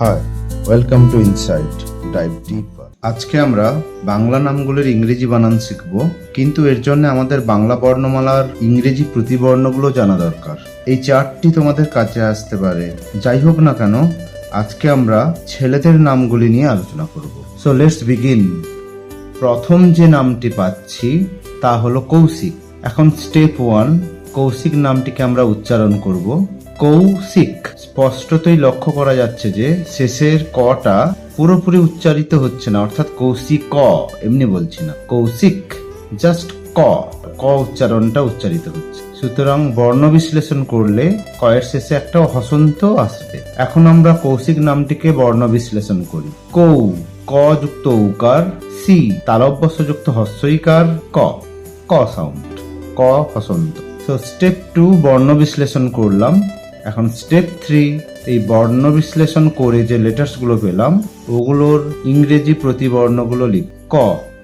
Hi welcome to insight dive deeper আজকে আমরা বাংলা নামগুলোর ইংরেজি বানান শিখব, কিন্তু এর জন্য আমাদের বাংলা বর্ণমালার ইংরেজি প্রতিবর্ণগুলো জানা দরকার। এই চার্টটি তোমাদের কাছে আসতে পারে। যাই হোক না কেন, আজকে আমরা ছেলেদের নামগুলি নিয়ে আলোচনা করব। সো লেটস বিগিন প্রথম যে নামটি পাচ্ছি, তা হলো কৌশিক। এখন স্টেপ ওয়ান কৌশিক নামটিকে আমরা উচ্চারণ করব। কৌশিক স্পষ্টতই লক্ষ্য করা যাচ্ছে যে শেষের কটা পুরোপুরি উচ্চারিত হচ্ছে না, অর্থাৎ কৌশিক ক, এমনি বলছি না। কৌশিক জাস্ট ক ক উচ্চারণটা উচ্চারিত হচ্ছে। সুতরাং বর্ণ বিশ্লেষণ করলে কয়ের শেষে একটা হসন্ত আসবে। এখন আমরা কৌশিক নামটিকে বর্ণ বিশ্লেষণ করি। কৌ, ক যুক্ত উকার সি তালব্যস্য হস্যইকার, ক ক সাউন্ড, ক হসন্ত। তো স্টেপ টু বর্ণ বিশ্লেষণ করলাম। এখন স্টেপ থ্রি এই বর্ণ বিশ্লেষণ করে যে লেটার্সগুলো পেলাম, ওগুলোর ইংরেজি প্রতিবর্ণগুলো লিখ। ক,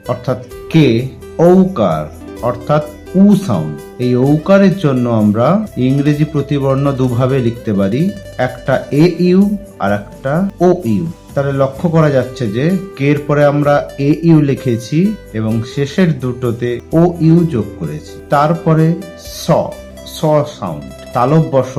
অর্থাৎ কে, ঔকার, অর্থাৎ উ সাউন্ড এই ঔকারের জন্য আমরা ইংরেজি প্রতিবর্ণ দুভাবে লিখতে পারি, একটা এ ইউ আর একটা ও ইউ তাহলে লক্ষ্য করা যাচ্ছে যে কের পরে আমরা এ ইউ লিখেছি এবং শেষের দুটোতে ও ইউ যোগ করেছি। তারপরে স স সাউন্ড তালব বস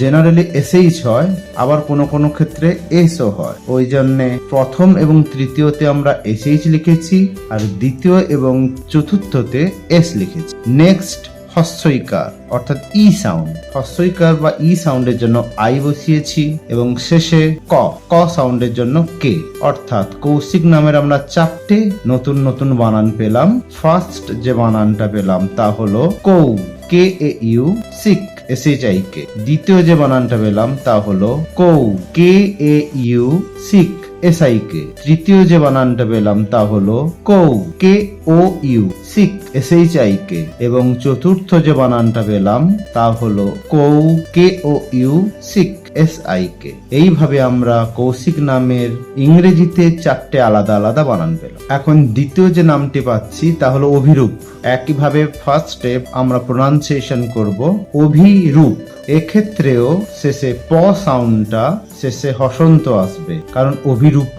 জেনারেলি এসেইচ হয়, আবার কোনো কোনো ক্ষেত্রে এসও হয়। ওই জন্যে প্রথম এবং তৃতীয়তে আমরা এসএইচ লিখেছি আর দ্বিতীয় এবং চতুর্থতে এস লিখেছি। নেক্সট হস্যইকার অর্থাৎ ই সাউন্ড হস্যইকার বা ই সাউন্ডের জন্য আই বসিয়েছি এবং শেষে ক ক সাউন্ডের জন্য কে অর্থাৎ কৌশিক নামের আমরা চারটে নতুন নতুন বানান পেলাম। ফার্স্ট যে বানানটা পেলাম তা হলো কৌ কে এ ইউ সিক এস এইচ আই কে দ্বিতীয় যে বানানটা পেলাম তা হলো কৌ কে এ ইউ সিক, এস আই কে। তৃতীয় যে বানানটা পেলাম তা হলো কৌ কে ও ইউ সিক, এস এইচ আই কে। এবং চতুর্থ যে বানানটা পেলাম তা হলো কৌ কে ও ইউ সিক। এস আই কে এইভাবে আমরা কৌশিক নামের ইংরেজিতে চারটে আলাদা আলাদা বানান পেলাম। এখন দ্বিতীয় যে নামটি পাচ্ছি, তা হলো অভিরূপ। একইভাবে ফার্স্ট স্টেপ আমরা প্রোনাউন্সিয়েশন করব অভিরূপ। এক্ষেত্রেও শেষে প সাউন্ডটা শেষে হসন্ত আসবে, কারণ অভিরূপ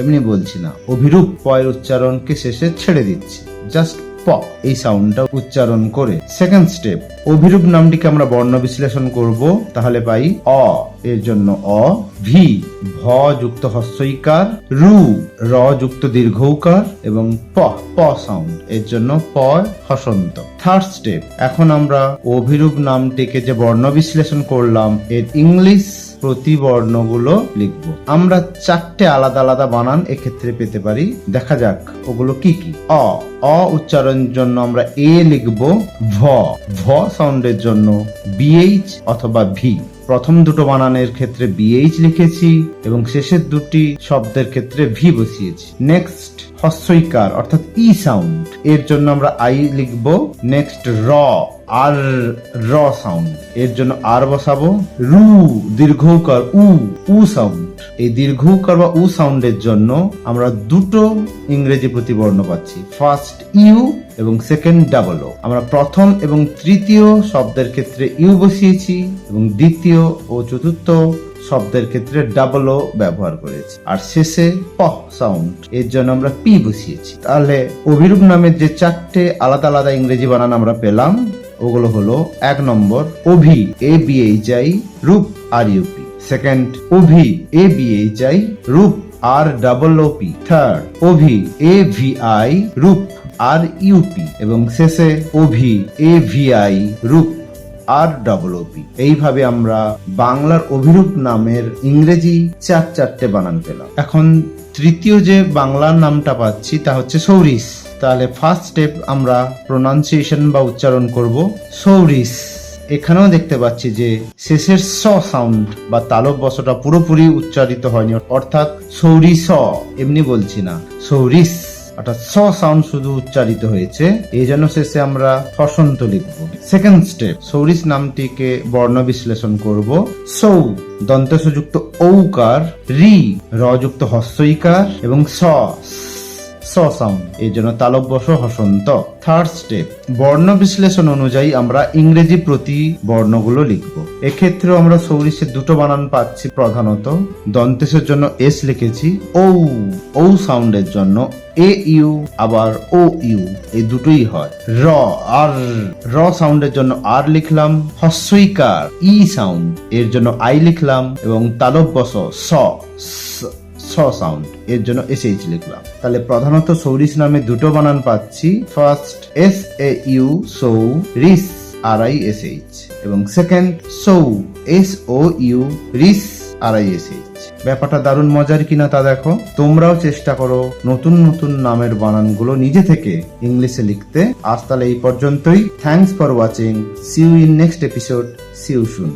এমনি বলছি না। অভিরূপ প এর উচ্চারণকে শেষে ছেড়ে দিচ্ছি। জাস্ট প, এই সাউন্ডটা উচ্চারণ করে। সেকেন্ড স্টেপ অভিরূপ নামটিকে আমরা বর্ণ বিশ্লেষণ করব। তাহলে পাই অ, এর জন্য অ, ভি, ভ যুক্ত হস্যইকার রু, র যুক্ত দীর্ঘৌকার এবং প প সাউন্ড এর জন্য প, হসন্ত। থার্ড স্টেপ এখন আমরা অভিরূপ নামটিকে যে বর্ণ বিশ্লেষণ করলাম, এর ইংলিশ প্রতিবর্ণগুলো লিখব। আমরা চারটে আলাদা আলাদা বানান এক্ষেত্রে পেতে পারি। দেখা যাক, ওগুলো কি কি? অ অ উচ্চারণের জন্য আমরা এ লিখব ভ। ভ সাউন্ডের জন্য বিএইচ অথবা ভি প্রথম দুটো বানানের ক্ষেত্রে বিএইচ লিখেছি এবং শেষের দুটি শব্দের ক্ষেত্রে ভি বসিয়েছি। নেক্সট হস্যইকার অর্থাৎ ই সাউন্ড এর জন্য আমরা আই লিখব নেক্সট র, আর, র সাউন্ড এর জন্য আর বসাবো, রু, দীর্ঘকার, উ উ সাউন্ড এই দীর্ঘকার বা উ সাউন্ডের জন্য আমরা দুটো ইংরেজি প্রতিবর্ণ পাচ্ছি। ফার্স্ট ইউ এবং সেকেন্ড ডাবল ও। আমরা প্রথম এবং তৃতীয় শব্দের ক্ষেত্রে ইউ বসিয়েছি এবং দ্বিতীয় ও চতুর্থ শব্দের ক্ষেত্রে ডাবল ও ব্যবহার করেছি। আর শেষে প সাউন্ড, এর জন্য আমরা পি বসিয়েছি। তাহলে অভিরূপ নামের যে চারটে আলাদা আলাদা ইংরেজি বানান আমরা পেলাম, ওগুলো হলো এক নম্বর অভি এ বি এইচ আই রূপ আর ইউপি সেকেন্ড অভি এ বি এইচ আই রূপ আর ডাবল পি থার্ড অভি এ ভি আই রূপ আর ইউপি এবং শেষে অভি এ ভি আই রূপ আর ডব্লপি এইভাবে আমরা বাংলার অভিরূপ নামের ইংরেজি চার চারটে বানান পেলাম। এখন তৃতীয় যে বাংলার নামটা পাচ্ছি, তা হচ্ছে সৌরিস। তাহলে ফার্স্ট স্টেপ আমরা প্রোনাউন্সিয়েশন বা উচ্চারণ করব সৌরিস। এখানেও দেখতে পাচ্ছি যে শেষের স সাউন্ড বা তালব বসটা পুরোপুরি উচ্চারিত হয়নি, অর্থাৎ সৌরি স, এমনি বলছি না, সৌরিস, অর্থাৎ স সাউন্ড শুধু উচ্চারিত হয়েছে, এই জন্য শেষে আমরা হসন্ত লিখব। সেকেন্ড স্টেপ সৌরিস নামটিকে বর্ণ বিশ্লেষণ করব। সৌ, দন্তসযুক্ত ঔকার, রি, রযুক্ত হস্যইকার এবং স সাউন্ড এর জন্য তালব্য স হসন্ত। থার্ড স্টেপ বর্ণ বিশ্লেষণ অনুযায়ী আমরা ইংরেজি প্রতি বর্ণগুলো লিখব। এক্ষেত্রেও আমরা সৌরিশের দুটো বানান পাচ্ছি প্রধানত। দন্তেশের জন্য এস লিখেছি ও ও সাউন্ডের জন্য এ, ইউ, আবার ও, ইউ। এই দুটোই হয়। র, আর। র সাউন্ডের জন্য আর লিখলাম হস্যইকার ই সাউন্ড। এর জন্য আই লিখলাম এবং তালব্যস স। স সাউন্ড এর জন্য এসএইচ লিখলাম। তাহলে প্রধানত সৌরিশ নামে দুটো বানান পাচ্ছি। ফার্স্ট এস এ ইউ সৌ, রিস আর আই এস এইচ এবং সেকেন্ড সৌ এস ও ইউ রিস আর আই এস এইচ ব্যাপারটা দারুণ মজার কিনা তা দেখো। তোমরাও চেষ্টা করো নতুন নতুন নামের বানানগুলো নিজে থেকে ইংলিশে লিখতে। আজ তাহলে এই পর্যন্তই। Thanks for watching see you in next episode see you soon